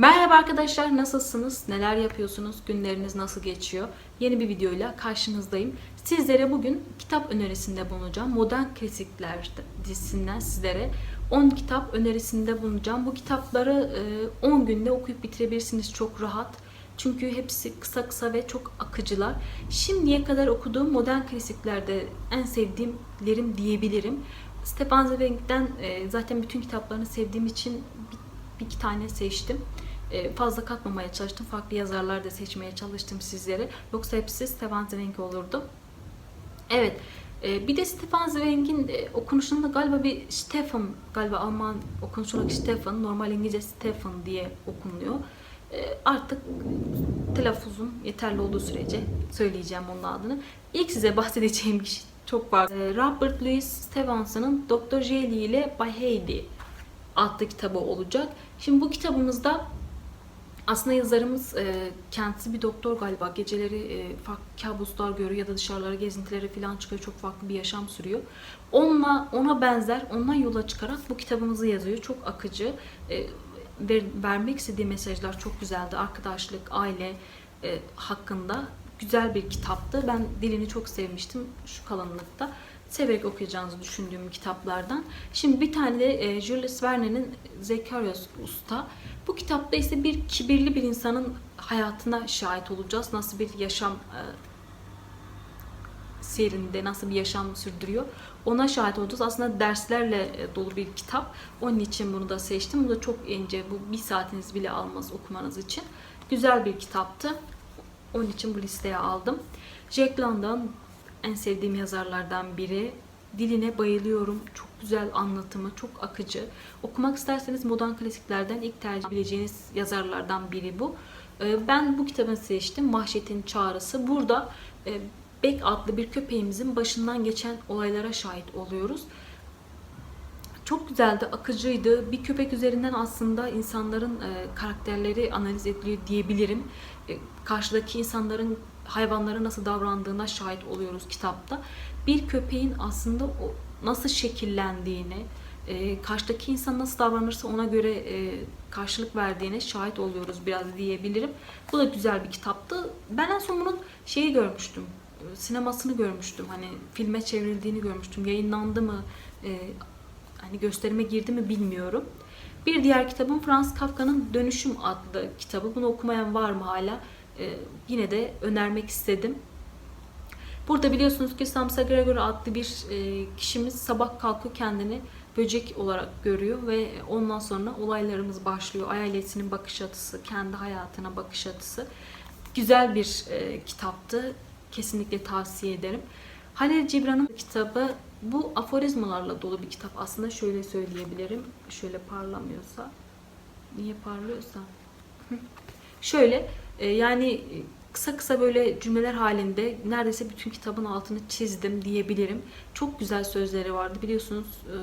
Merhaba arkadaşlar, nasılsınız? Neler yapıyorsunuz? Günleriniz nasıl geçiyor? Yeni bir videoyla karşınızdayım. Sizlere bugün kitap önerisinde bulunacağım. Modern Klasikler dizisinden sizlere 10 kitap önerisinde bulunacağım. Bu kitapları e, 10 günde okuyup bitirebilirsiniz çok rahat. Çünkü hepsi kısa kısa ve çok akıcılar. Şimdiye kadar okuduğum modern klasiklerde en sevdiğimlerim diyebilirim. Stefan Zweig'den e, zaten bütün kitaplarını sevdiğim için bir iki tane seçtim. E, fazla katmamaya çalıştım. Farklı yazarlar da seçmeye çalıştım sizlere. Yoksa hepsi Stefan Zweig olurdu. Evet. e, Bir de Stefan Zweig'in e, okunuşunda galiba bir Stefan, galiba Alman okunuşundaki Stefan, normal İngilizce Stefan diye okunuyor. Artık telaffuzum yeterli olduğu sürece söyleyeceğim onun adını. İlk size bahsedeceğim kişi çok var. Robert Louis Stevenson'ın Dr. Jelly ile By Heidi adlı kitabı olacak. Şimdi bu kitabımızda aslında yazarımız e, kendisi bir doktor galiba. Geceleri e, farklı kabuslar görüyor ya da dışarılara gezintilere falan çıkıyor. Çok farklı bir yaşam sürüyor. Onunla ona benzer, ondan yola çıkarak bu kitabımızı yazıyor. Çok akıcı. E, ver, vermek istediği mesajlar çok güzeldi. Arkadaşlık, aile e, hakkında güzel bir kitaptı. Ben dilini çok sevmiştim şu kalınlıkta. Severek okuyacağınızı düşündüğüm kitaplardan. Şimdi bir tane de e, Jules Verne'nin Zekarios Usta. Bu kitapta ise bir kibirli bir insanın hayatına şahit olacağız. Nasıl bir yaşam e, serinde nasıl bir yaşam sürdürüyor. Ona şahit olacağız. Aslında derslerle e, dolu bir kitap. Onun için bunu da seçtim. Bu da çok ince. Bu bir saatiniz bile almaz okumanız için. Güzel bir kitaptı. Onun için bu listeye aldım. Jack London en sevdiğim yazarlardan biri. Diline bayılıyorum. Çok güzel anlatımı, çok akıcı. Okumak isterseniz modern klasiklerden ilk tercih edebileceğiniz yazarlardan biri bu. Ee, Ben bu kitabını seçtim. Vahşetin Çağrısı. Burada e, Beck adlı bir köpeğimizin başından geçen olaylara şahit oluyoruz. Çok güzeldi, akıcıydı. Bir köpek üzerinden aslında insanların e, karakterleri analiz ediliyor diyebilirim. E, karşıdaki insanların hayvanlara nasıl davrandığına şahit oluyoruz kitapta. Bir köpeğin aslında o nasıl şekillendiğini, e, karşıdaki insan nasıl davranırsa ona göre e, karşılık verdiğine şahit oluyoruz biraz diyebilirim. Bu da güzel bir kitaptı. Ben en son bunun şeyi görmüştüm. Sinemasını görmüştüm. Hani filme çevrildiğini görmüştüm. Yayınlandı mı? e, hani gösterime girdi mi bilmiyorum. Bir diğer kitabım Franz Kafka'nın Dönüşüm adlı kitabı. Bunu okumayan var mı hala? E, yine de önermek istedim. Burada biliyorsunuz ki Samsa Gregor adlı bir e, kişimiz sabah kalkıyor kendini böcek olarak görüyor ve ondan sonra olaylarımız başlıyor. Ailesinin bakış açısı, kendi hayatına bakış açısı. Güzel bir e, kitaptı. Kesinlikle tavsiye ederim. Halil Cibran'ın kitabı bu aforizmalarla dolu bir kitap. Aslında şöyle söyleyebilirim. Şöyle parlamıyorsa. Niye parlıyorsa? Şöyle yani kısa kısa böyle cümleler halinde neredeyse bütün kitabın altını çizdim diyebilirim. Çok güzel sözleri vardı. Biliyorsunuz e,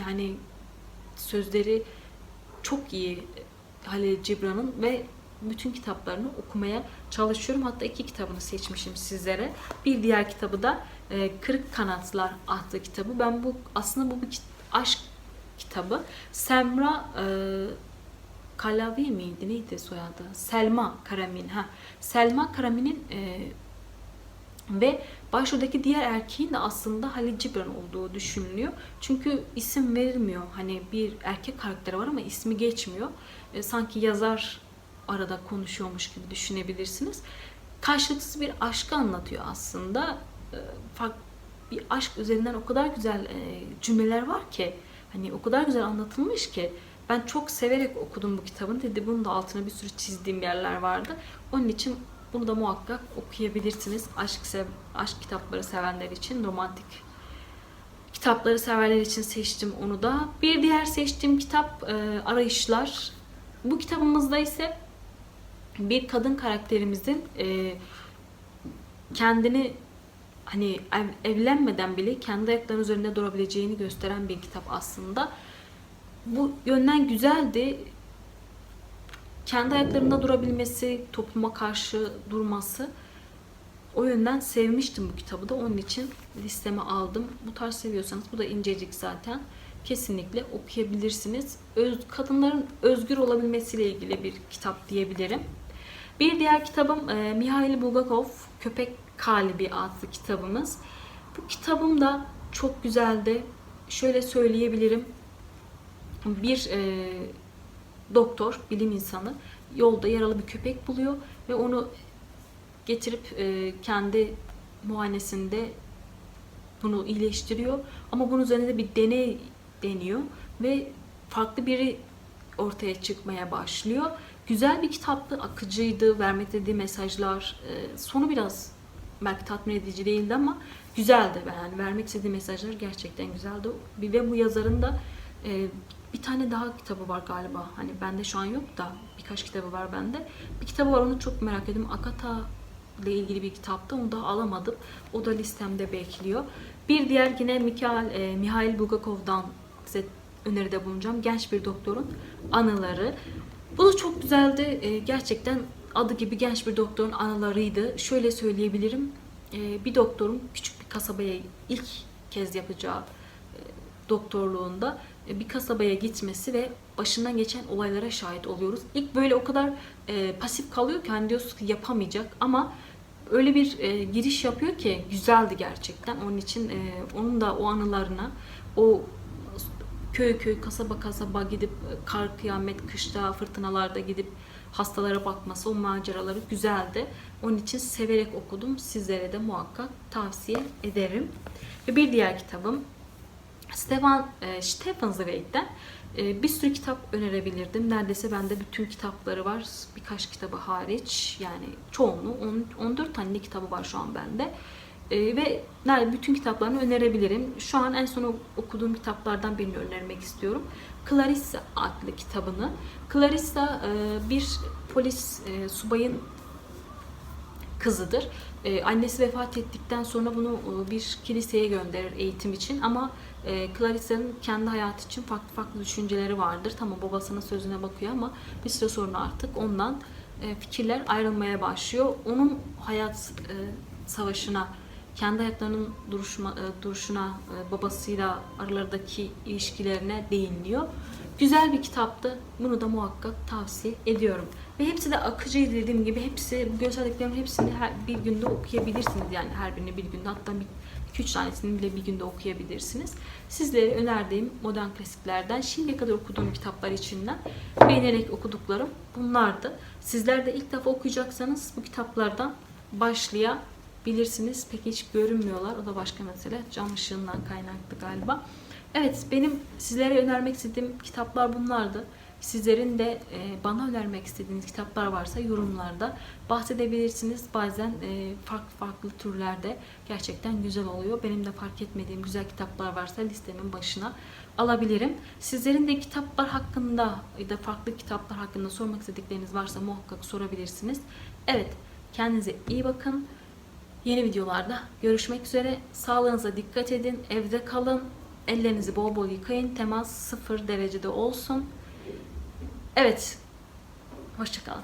yani sözleri çok iyi Halil Cibran'ın ve bütün kitaplarını okumaya çalışıyorum. Hatta iki kitabını seçmişim sizlere. Bir diğer kitabı da e, Kırık Kanatlar adlı kitabı. Ben bu aslında bu bir aşk kitabı. Semra e, Kalavi miydi? Neydi soyadı? Selma Karamin. Ha. Selma Karamin'in e, ve başroldeki diğer erkeğin de aslında Halil Cibran olduğu düşünülüyor. Çünkü isim verilmiyor. Hani bir erkek karakteri var ama ismi geçmiyor. E, sanki yazar arada konuşuyormuş gibi düşünebilirsiniz. Karşılıksız bir aşkı anlatıyor aslında. E, bir aşk üzerinden o kadar güzel e, cümleler var ki hani o kadar güzel anlatılmış ki ben çok severek okudum bu kitabın. Dedi bunun da altına bir sürü çizdiğim yerler vardı. Onun için bunu da muhakkak okuyabilirsiniz. Aşk sev aşk kitapları sevenler için romantik kitapları severler için seçtim onu da. Bir diğer seçtiğim kitap e, Arayışlar. Bu kitabımızda ise bir kadın karakterimizin e, kendini hani ev- evlenmeden bile kendi ayaklarının üzerinde durabileceğini gösteren bir kitap aslında. Bu yönden güzeldi. Kendi ayaklarında durabilmesi, topluma karşı durması. O yönden sevmiştim bu kitabı da. Onun için listeme aldım. Bu tarz seviyorsanız bu da incecik zaten. kesinlikle okuyabilirsiniz. Öz, kadınların özgür olabilmesiyle ilgili bir kitap diyebilirim. Bir diğer kitabım e, Mihail Bulgakov Köpek Kalbi adlı kitabımız. Bu kitabım da çok güzeldi. Şöyle söyleyebilirim. Bir e, doktor, bilim insanı yolda yaralı bir köpek buluyor ve onu getirip e, kendi muayenesinde bunu iyileştiriyor. Ama bunun üzerinde bir deney deniyor ve farklı biri ortaya çıkmaya başlıyor. Güzel bir kitaptı, akıcıydı, vermek istediği mesajlar. e, sonu biraz belki tatmin edici değildi ama güzeldi. Yani vermek istediği mesajlar gerçekten güzeldi. Ve bu yazarın da e, bir tane daha kitabı var galiba. Hani bende şu an yok da birkaç kitabı var bende. Bir kitabı var onu çok merak ediyorum. Akata ile ilgili bir kitaptı. Onu da alamadım. O da listemde bekliyor. Bir diğer yine Mikhail, e, Mihail Bulgakov'dan size öneride bulunacağım. Genç bir doktorun anıları. Bu da çok güzeldi. E, gerçekten adı gibi genç bir doktorun anılarıydı. Şöyle söyleyebilirim. E, bir doktorun küçük bir kasabaya ilk kez yapacağı doktorluğunda e, bir kasabaya gitmesi ve başından geçen olaylara şahit oluyoruz. İlk böyle o kadar e, pasif kalıyor ki hani diyorsun ki yapamayacak ama öyle bir e, giriş yapıyor ki güzeldi gerçekten. Onun için e, onun da o anılarına o köy köy kasaba kasaba gidip e, kar kıyamet kışta fırtınalarda gidip hastalara bakması o maceraları güzeldi. Onun için severek okudum. Sizlere de muhakkak tavsiye ederim. Ve bir diğer kitabım Stefan e, Stefan Zweig'den e, bir sürü kitap önerebilirdim. Neredeyse bende bütün kitapları var. Birkaç kitabı hariç. Yani çoğunluğu. on- 14 tane kitabı var şu an bende. E, ve nerede bütün kitaplarını önerebilirim. Şu an en son okuduğum kitaplardan birini önermek istiyorum. Clarissa adlı kitabını. Clarissa e, bir polis e, subayın kızıdır. Ee, annesi vefat ettikten sonra bunu e, bir kiliseye gönderir eğitim için ama e, Clarissa'nın kendi hayatı için farklı farklı düşünceleri vardır. Tamam babasının sözüne bakıyor ama bir süre sonra artık ondan e, fikirler ayrılmaya başlıyor. Onun hayat e, savaşına, kendi hayatlarının duruşma, e, duruşuna, e, babasıyla aralarındaki ilişkilerine değiniliyor. Güzel bir kitaptı. Bunu da muhakkak tavsiye ediyorum. Ve hepsi de akıcıydı dediğim gibi. Hepsi, bu gösterdiklerimin hepsini her, bir günde okuyabilirsiniz. Yani her birini bir günde hatta bir, iki üç tanesini bile bir günde okuyabilirsiniz. Sizlere önerdiğim modern klasiklerden şimdiye kadar okuduğum kitaplar içinden beğenerek okuduklarım bunlardı. Sizler de ilk defa okuyacaksanız bu kitaplardan başlayabilirsiniz. Peki hiç görünmüyorlar. O da başka mesele. Cam ışığından kaynaklı galiba. Evet benim sizlere önermek istediğim kitaplar bunlardı. Sizlerin de e, bana önermek istediğiniz kitaplar varsa yorumlarda bahsedebilirsiniz. Bazen e, farklı farklı türlerde gerçekten güzel oluyor. Benim de fark etmediğim güzel kitaplar varsa listemin başına alabilirim. Sizlerin de kitaplar hakkında ya da farklı kitaplar hakkında sormak istedikleriniz varsa muhakkak sorabilirsiniz. Evet, kendinize iyi bakın. Yeni videolarda görüşmek üzere. Sağlığınıza dikkat edin. Evde kalın. Ellerinizi bol bol yıkayın. Temas sıfır derecede olsun. Evet. Hoşçakalın.